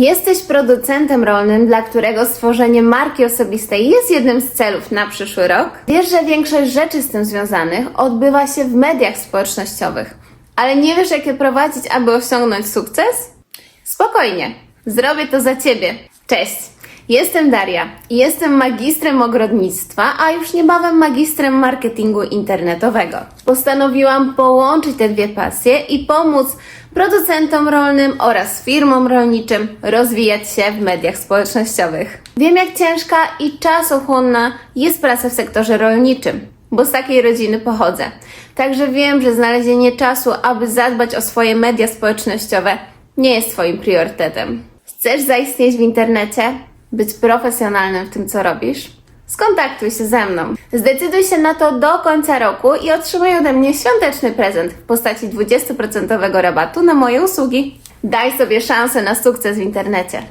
Jesteś producentem rolnym, dla którego stworzenie marki osobistej jest jednym z celów na przyszły rok? Wiesz, że większość rzeczy z tym związanych odbywa się w mediach społecznościowych, ale nie wiesz, jak je prowadzić, aby osiągnąć sukces? Spokojnie, zrobię to za Ciebie. Cześć! Jestem Daria i jestem magistrem ogrodnictwa, a już niebawem magistrem marketingu internetowego. Postanowiłam połączyć te dwie pasje i pomóc producentom rolnym oraz firmom rolniczym rozwijać się w mediach społecznościowych. Wiem, jak ciężka i czasochłonna jest praca w sektorze rolniczym, bo z takiej rodziny pochodzę. Także wiem, że znalezienie czasu, aby zadbać o swoje media społecznościowe, nie jest Twoim priorytetem. Chcesz zaistnieć w internecie? Być profesjonalnym w tym, co robisz? Skontaktuj się ze mną. Zdecyduj się na to do końca roku i otrzymaj ode mnie świąteczny prezent w postaci 20% rabatu na moje usługi. Daj sobie szansę na sukces w internecie.